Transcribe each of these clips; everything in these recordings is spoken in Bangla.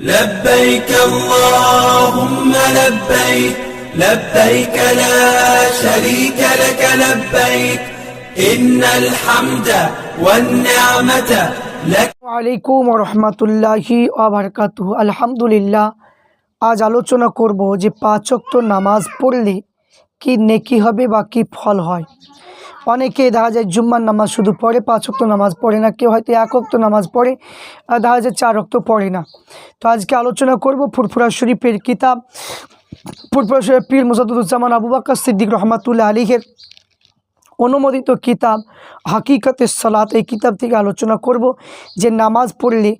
لبيك اللهم لبيك لبيك لا شريك لك لبيك إن الحمد والنعمة لك আলাইকুম রহমতুল্লাহি আবরকাতু আলহামদুলিল্লাহ আজ আলোচনা করব যে পাঁচ ওয়াক্ত নামাজ পড়লে কি নেকি হবে বা কি ফল হয় অনেকে দেখা যায় জুম্মার নামাজ শুধু পড়ে, পাঁচ অক্ত নামাজ পড়ে না, কেউ হয়তো এক অক্ত নামাজ পড়ে, আর দেখা যায় চার অক্ত পড়ে না। তো আজকে আলোচনা করব ফুরফুরা শরীফের কিতাব। ফুরফুরা শরীফ পীর মুসাদুজ্জামান আবু বাক্কা সিদ্দিক রহমাতুল্লাহ আলীহের অনুমোদিত কিতাব। হাকিকতে সালাত, এই কিতাব থেকে আলোচনা করব যে নামাজ পড়লে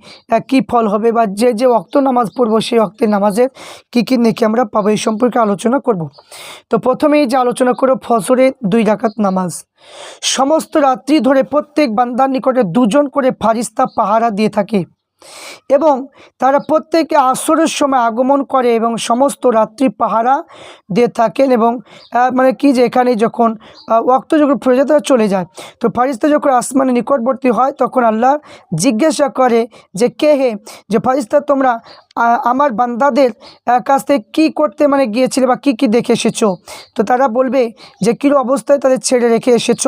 কি ফল হবে বা যে যে অক্ত নামাজ পড়ব, সেই অক্তের নামাজের কী কী নেকি আমরা পাবো, এই সম্পর্কে আলোচনা করব। তো প্রথমেই যে আলোচনা করব ফসরে দুই রাকাত নামাজ। সমস্ত রাত্রি ধরে প্রত্যেক বান্দার নিকটে দুজন করে ফারিস্তা পাহারা দিয়ে থাকে। এবং তারা প্রত্যেকে আসরের সময় আগমন করে এবং সমস্ত রাত্রি পাহারা দিয়ে থাকেন এবং মানে কি যে এখানে যখন অক্ত যখন প্রয়োজন তারা চলে যায়, তো ফারিস্তা যখন আসমানে নিকটবর্তী হয়, তখন আল্লাহ জিজ্ঞাসা করে যে, কে হে? যে, ফারিস্তা, তোমরা আমার বান্দাদের কাছ থেকে কী করতে মানে গিয়েছিলে বা কী কী দেখে এসেছ? তো তারা বলবে যে, কী অবস্থায় তাদের ছেড়ে রেখে এসেছ?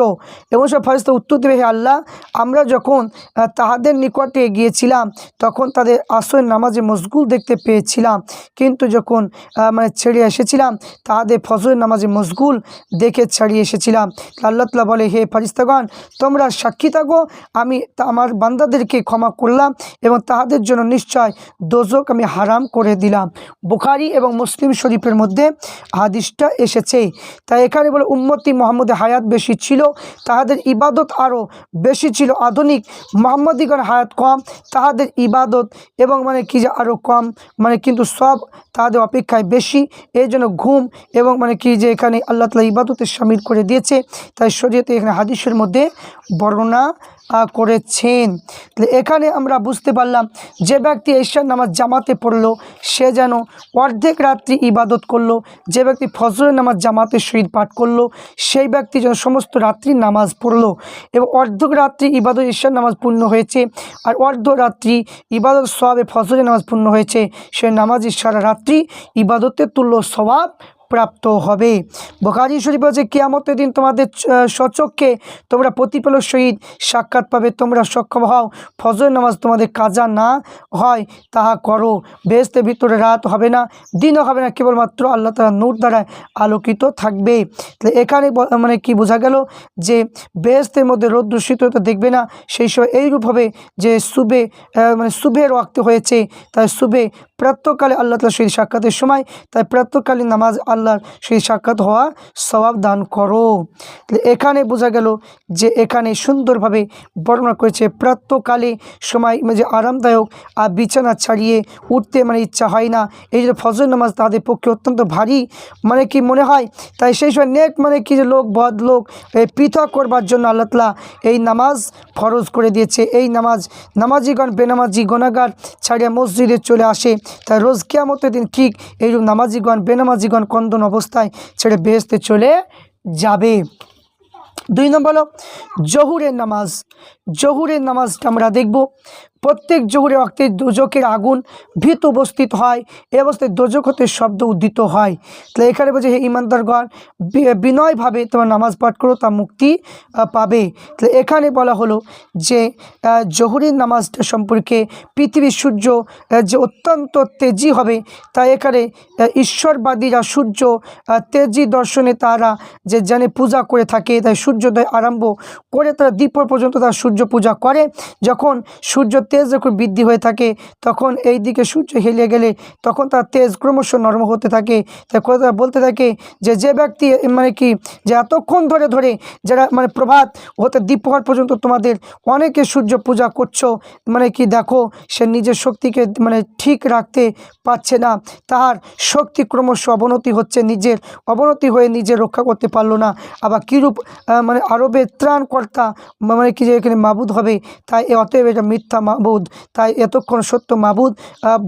এবং সব ফারিস্তা উত্তর দেবে, হে আল্লাহ, আমরা যখন তাহাদের নিকটে গিয়েছিলাম, তখন তাদের আসর নামাজে মশগুল দেখতে পেয়েছিলাম। কিন্তু যখন মানে ছেড়ে এসেছিলাম, তাহাদের ফজরের নামাজে মশগুল দেখে ছাড়িয়ে এসেছিলাম। আল্লাহ তালা বলে, হে ফারিস্তাগণ, তোমরা সাক্ষী থাকো, আমি আমার বান্দাদেরকে ক্ষমা করলাম এবং তাহাদের জন্য নিশ্চয় দোজক আমি হারাম করে দিলাম। বুখারি এবং মুসলিম শরীফের মধ্যে হাদিসটা এসেছে। তাই এখানে বলে উম্মতি মোহাম্মদের হায়াত বেশি ছিল, তাহাদের ইবাদত আরও বেশি ছিল। আধুনিক মোহাম্মদীগণ হায়াত কম, তাহাদের ইবাদত এবং মানে কি যে আরও কম মানে কিন্তু সব তাদের অপেক্ষায় বেশি। এই জন্য ঘুম এবং মানে কি যে এখানে আল্লাহ তালা ইবাদতে সামিল করে দিয়েছে। তাই শরীয়তে এখানে হাদিসের মধ্যে বর্ণনা করেছেন। এখানে আমরা বুঝতে পারলাম যে ব্যক্তি ঈশার নামাজ জামাতে পড়ল, সে যেন অর্ধেক রাত্রি ইবাদত করল, যে ব্যক্তি ফজরের নামাজ জামাতে শহীদ পাঠ করল, সেই ব্যক্তি যেন সমস্ত রাত্রি নামাজ পড়ল। এবং অর্ধেক রাত্রি ইবাদত ঈশ্বর নামাজ পূর্ণ হয়েছে আর অর্ধ রাত্রি ইবাদত সবে ফজরের নামাজ পূর্ণ হয়েছে, সে নামাজি সারা রাত্রি ইবাদতের তুল্য স্বভাব প্রাপ্ত হবে। বোখারি শরীফ আছে কেয়ামতের দিন তোমাদের স্বচক্ষে তোমরা প্রতিফল সহিত সাক্ষাৎ পাবে। তোমরা সক্ষম হও। ফজর নামাজ তোমাদের কাজা না হয়, তাহা করো। বেহেস্তের ভিতরে রাত হবে না, দিনও হবে না। কেবলমাত্র আল্লাহ তালা নূর দ্বারায় আলোকিত থাকবে। তাহলে এখানে মানে কি বোঝা গেল যে বেহেস্তের মধ্যে রোদ দূষিত তো দেখবে না, সেই সময় এইরূপ হবে যে, সুবে মানে সুবের ওয়াক্ত হয়েছে। তাই সুবে প্রাত্যকালে আল্লাহ তালা সেই সাক্ষাতের সময় তাই প্রাত্যকালীন নামাজ আল্লাহর সেই সাক্ষাৎ হওয়া স্বভাব দান করো। এখানে বোঝা গেল যে এখানে সুন্দরভাবে বর্ণনা করেছে প্রাত্যকালে সময় যে আরামদায়ক আর বিছানা ছাড়িয়ে উঠতে মানে ইচ্ছা হয় না। এই যে ফজর নামাজ তাদের পক্ষে অত্যন্ত ভারী মানে কি মনে হয়? তাই সেই সময় নেক মানে কি যে লোক বদ লোক পৃথক করবার জন্য আল্লাহ তালা এই নামাজ ফরজ করে দিয়েছে। এই নামাজ নামাজিগণ, বেনামাজি গণাগার ছাড়িয়া মসজিদে চলে আসে। তাই রোজ কেয়ামতের দিন ঠিক এইরূপ নামাজিগণ, বেনামাজিগণ কন্দন অবস্থায় ছেড়ে বেহেস্তে চলে যাবে। দুই নম্বর হলো, জহুরের নামাজ। জহুরের নামাজটা আমরা দেখব। প্রত্যেক জহুরের ওয়াক্তে দোজকের আগুন ভীত উপস্থিত হয়। এই অবস্থায় দোজক হতে শব্দ উদ্দিত হয়। তাহলে এখানে বলছে, হে ইমানদারগণ বিনয়ভাবে তোমার নামাজ পাঠ করো, তা মুক্তি পাবে। তাহলে এখানে বলা হলো যে জহুরের নামাজটা সম্পর্কে পৃথিবীর সূর্য যে অত্যন্ত তেজি হবে তাই এখানে ঈশ্বরবাদীরা সূর্য তেজি দর্শনে তারা যে জানে পূজা করে থাকে, তাই সূর্যোদয় আরম্ভ করে তারা দ্বীপ পর্যন্ত তারা সূর্য পূজা করে। যখন সূর্য তেজ যখন বৃদ্ধি হয়ে থাকে, তখন এই দিকে সূর্য হেলে গেলে তখন তার তেজ ক্রমশ নরম হতে থাকে। তারা বলতে থাকে যে যে ব্যক্তি মানে কি, যে এতক্ষণ ধরে ধরে যারা মানে প্রভাত হতে দ্বীপহর পর্যন্ত তোমাদের অনেকে সূর্য পূজা করছ মানে কি, দেখো, সে নিজের শক্তিকে মানে ঠিক রাখতে পারছে না। তাহার শক্তি ক্রমশ অবনতি হচ্ছে, নিজের অবনতি হয়ে নিজে রক্ষা করতে পারল না। আবার কীরূপ মানে আরবের ত্রাণকর্তা মানে কি, যে এখানে মাবুদ হবে, তাই অতএব এটা মিথ্যা মাবুদ, তাই এতক্ষণ সত্য মাবুদ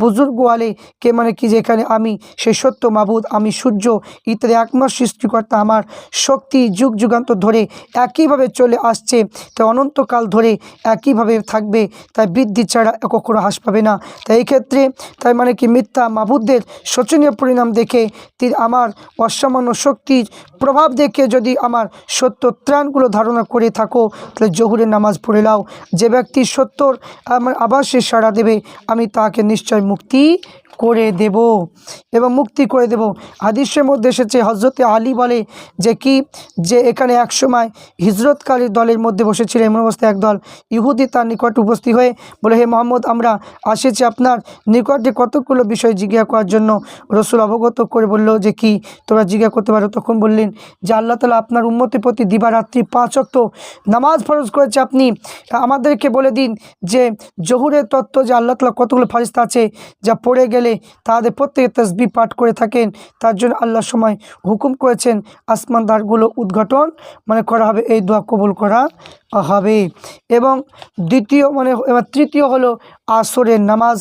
বুজুর্গ আলে কে মানে কি যেখানে আমি, সেই সত্য মাবুদ, আমি সূর্য, ইত্যাদি একমাস সৃষ্টিকর্তা আমার শক্তি যুগ যুগান্ত ধরে একইভাবে চলে আসছে, তাই অনন্তকাল ধরে একইভাবে থাকবে, তাই বৃদ্ধি ছাড়া কখনো হ্রাস পাবে না। তাই এই ক্ষেত্রে, তাই মানে কি মিথ্যা মাবুদদের শোচনীয় পরিণাম দেখে, তিনি আমার অসামান্য শক্তির প্রভাব দেখে যদি আমার সত্য ত্রাণগুলো ধারণা করে থাকো, তাহলে জহুরের নামাজ পড়ে নাও। যে ব্যক্তি সত্যর আমার আবাসে সারা দেবে। আমি তাকে নিশ্চয় মুক্তি করে দেব এবং মুক্তি করে দেব। হাদিসের মধ্যে এসেছে হজরতে আলী বলে যে কি? যে এখানে একসময় হিজরতকারী দলের মধ্যে বসেছিলেন এমন অবস্থায় একদল ইহুদি তার নিকট উপস্থিত হয়ে বলে, হে মোহাম্মদ, আমরা আসেছি আপনার নিকটে কতগুলো বিষয় জিজ্ঞাসা করার জন্য। রসুল অবগত করে বলল যে কি? তোমরা জিজ্ঞাসা করতে পারো? তখন বললেন যে, আল্লাহ তালা আপনার উন্মতির প্রতি দিবারাত্রি পাঁচ অক্ত নামাজ ফরজ করেছে। আপনি আমাদেরকে বলে দিন যে, জহুরের তত্ত্ব যে আল্লাহ তালা কতগুলো ফারিস্তা আছে, যা পড়ে গেলে তাদের প্রত্যেকে তসবি পাঠ করে থাকেন। তার জন্য আল্লাহ সময় হুকুম করেছেন আসমান দ্বারগুলো উদ্ঘাটন মানে করা হবে এই দোয়া কবুল করা। হবে। এবং দ্বিতীয় মানে এবার তৃতীয় হলো আসরের নামাজ।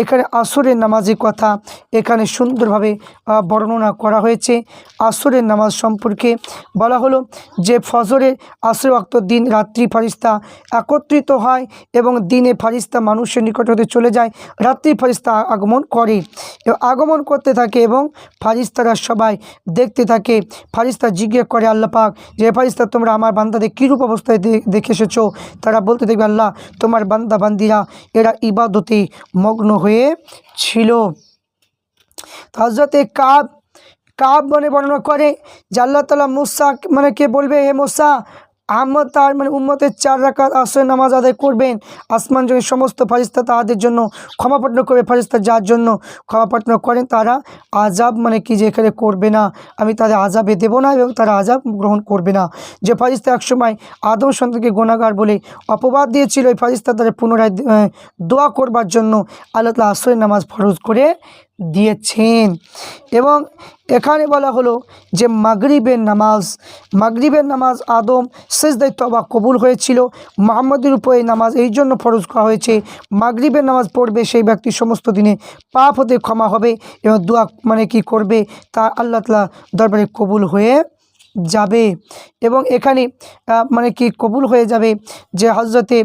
এখানে আসরের নামাজের কথা এখানে সুন্দরভাবে বর্ণনা করা হয়েছে। আসরের নামাজ সম্পর্কে বলা হলো যে, ফজরের আসর অক্ত দিন রাত্রি ফারিস্তা একত্রিত হয় এবং দিনে ফারিস্তা মানুষের নিকট হতে চলে যায়। রাত্রি ফারিস্তা আগমন করে। আগমন করতে থাকে এবং ফারিস্তারা সবাই দেখতে থাকে। ফারিস্তা জিজ্ঞেস করে আল্লাপাক যে ফারিস্তা, তোমরা আমার বান্দাদের কীরূপ অবস্থায় দেখে এসেছ? তারা বলতে দেখবে, আল্লাহ, তোমার বান্দা বান্দিরা, এরা ইবাদতে মগ্ন হয়ে ছিল। হজরতে কাব কাব মানে বর্ণনা করে যে আল্লাহ তালা মুসা মানে কে বলবে, হে মুসা আহমদ তার মানে উম্মতের চার রাকাত আসর নামাজ আদায় করবেন। আসমান জমি সমস্ত ফারিস্তা তাদের জন্য ক্ষমা প্রার্থনা করবে। ফারিস্তা যার জন্য ক্ষমা প্রার্থনা করেন, তারা আজাব মানে কি যে এখানে করবে না। আমি তাদের আজাবে দেব না এবং তারা আজাব গ্রহণ করবে না। যে ফারিস্তা একসময় আদম সন্তানকে গোনাগার বলে অপবাদ দিয়েছিল, ওই ফারিস্তা তাদের পুনরায় দোয়া করবার জন্য আল্লাহ তালা আসরের নামাজ ফরজ করে দিয়েছেন। এবং এখানে বলা হলো যে মাগরিবের নামাজ মাগরিবের নামাজ আদম শেষ দায়িত্ব বা কবুল হয়েছিল। মোহাম্মদের উপর নামাজ এই জন্য ফরজ করা হয়েছে, মাগরিবের নামাজ পড়বে সেই ব্যক্তি সমস্ত দিনে পাপ হতে ক্ষমা হবে এবং দোয়া মানে কি করবে তা আল্লাহ তালা দরবারে কবুল হয়ে যাবে এবং এখানে মানে কি কবুল হয়ে যাবে যে হজরতে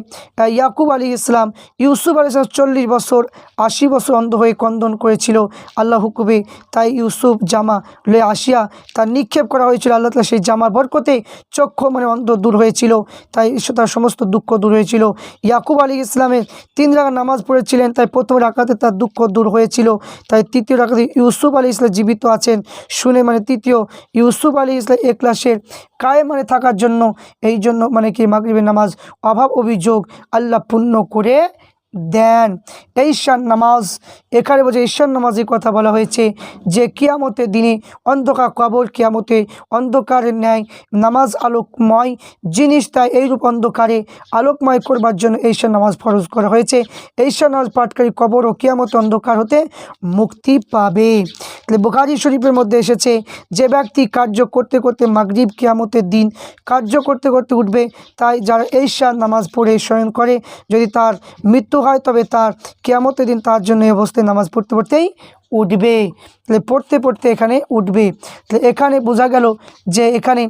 ইয়াকুব আলী ইসলাম ইউসুফ আলী ইসলাম চল্লিশ বছর, আশি বছর অন্ধ হয়ে কন্দন করেছিল আল্লাহ হুকুবে তাই ইউসুফ জামা লয়ে আসিয়া তার নিক্ষেপ করা হয়েছিল। আল্লাহ তালা সেই জামার বরকতে চক্ষু মানে অন্ধ দূর হয়েছিল। তাই তার সমস্ত দুঃখ দূর হয়েছিল। ইয়াকুব আলী ইসলামের তিন রাখা নামাজ পড়েছিলেন। তাই প্রথম রাখাতে তার দুঃখ দূর হয়েছিল। তাই তৃতীয় রাখাতে ইউসুফ আলী ইসলাম জীবিত আছেন। শুনে মানে তৃতীয় ইউসুফ আলী ইসলাম ক্লাসের কায়ে মানে থাকার জন্য, এই জন্য মানে কি মাগরিবের নামাজ অভাব অভিযোগ আল্লাহ পূর্ণ করে দেন। এই ঈশান নামাজ, এখানে বলছে ঈশান নামাজের কথা বলা হয়েছে যে কিয়ামতের দিনে অন্ধকার কবর, কিয়ামতে অন্ধকারের ন্যায় নামাজ আলোকময় জিনিস, তাই এইরূপ অন্ধকারে আলোকময় করবার জন্য ঈশান নামাজ ফরজ করা হয়েছে। ঈশান নামাজ পাঠকারী কবর ও কিয়ামত অন্ধকার হতে মুক্তি পাবে। তাহলে বুখারি শরীফের মধ্যে এসেছে যে ব্যক্তি কার্য করতে করতে মাগরিব কিয়ামতের দিন কার্য করতে করতে উঠবে, তাই যারা ঈশান নামাজ পড়ে, শয়ন করে, যদি তার মৃত্যু হয় তবে তার কেয়ামতের দিন তার জন্য এই অবস্থায় নামাজ পড়তে পড়তেই উঠবে। তাহলে পড়তে পড়তে এখানে উঠবে। তাহলে এখানে বোঝা গেল যে এখানে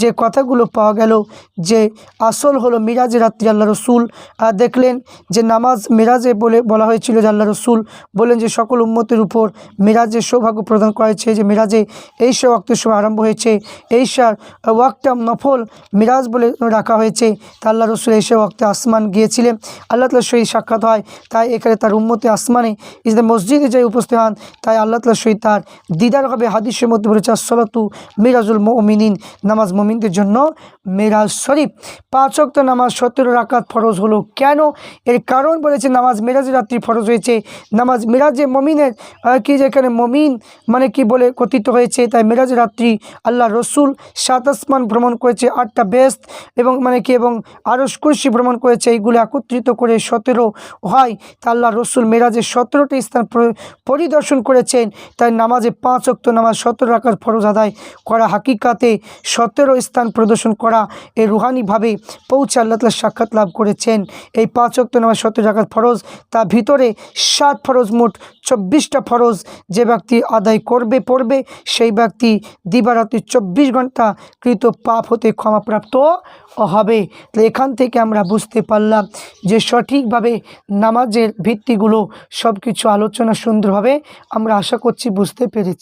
যে কথাগুলো পাওয়া গেল যে আসল হলো মিরাজে রাত্রি আল্লাহ রসুল। আর দেখলেন যে নামাজ মিরাজে বলে বলা হয়েছিল যে আল্লাহ রসুল বলেন যে সকল উম্মতের উপর মিরাজের সৌভাগ্য প্রদান করা হয়েছে যে মিরাজে এই সব ওয়াক্তের সময় আরম্ভ হয়েছে। এই সার ওয়াক্তটা নফল মিরাজ বলে রাখা হয়েছে। তা আল্লাহ রসুল এই সব ওয়াক্তে আসমান গিয়েছিলেন। আল্লাহ তালার সহিত সাক্ষাৎ হয়। তাই এখানে তার উম্মতে আসমানে ইসলাম মসজিদে যাই উপস্থিত হন। তাই আল্লাহ তালার সহিত তার দিদার হবে, হাদিসের মধ্যে বলেছে আসলাতু মিরাজুল মমিনিন, নামাজ মমিনদের জন্য মেরাজ শরীফ। পাঁচ ওয়াক্ত নামাজ সতেরো রাকাত ফরজ হলো কেন? এর কারণ বলেছে, নামাজ মিরাজের রাত্রি ফরজ হয়েছে। নামাজ মিরাজে মমিনের কি যেখানে মমিন মানে কি বলে কথিত হয়েছে, তাই মিরাজের রাত্রি আল্লাহ রসুল সাত আসমান ভ্রমণ করেছে, আটটা বেস্ত এবং মানে কি এবং আরও কুর্সি ভ্রমণ করেছে, এইগুলো একত্রিত করে সতেরো হয়। তা আল্লাহ রসুল মেরাজের সতেরোটি স্থান পরি- পরিদর্শন করেছেন, তাই নামাজে পাঁচ অক্ত নামাজ সতেরো রাখার ফরজ আদায় করা হাকিকাতে সতেরো স্থান প্রদর্শন করা এ রুহানিভাবে পৌঁছে আল্লাহ তালা সাক্ষাৎ লাভ করেছেন। এই পাঁচ অক্ত নামাজ সত্য জাকাত ফরজ, তার ভিতরে সাত ফরজ মোট চব্বিশটা ফরজ যে ব্যক্তি আদায় করবে, পড়বে, সেই ব্যক্তি দিবারাত্রি চব্বিশ ঘণ্টা কৃত পাপ হতে ক্ষমাপ্রাপ্ত হবে। তো এখান থেকে আমরা বুঝতে পারলাম যে সঠিকভাবে নামাজের ভিত্তিগুলো সব কিছু আলোচনা সুন্দরভাবে আমরা আশা করছি বুঝতে পেরেছি।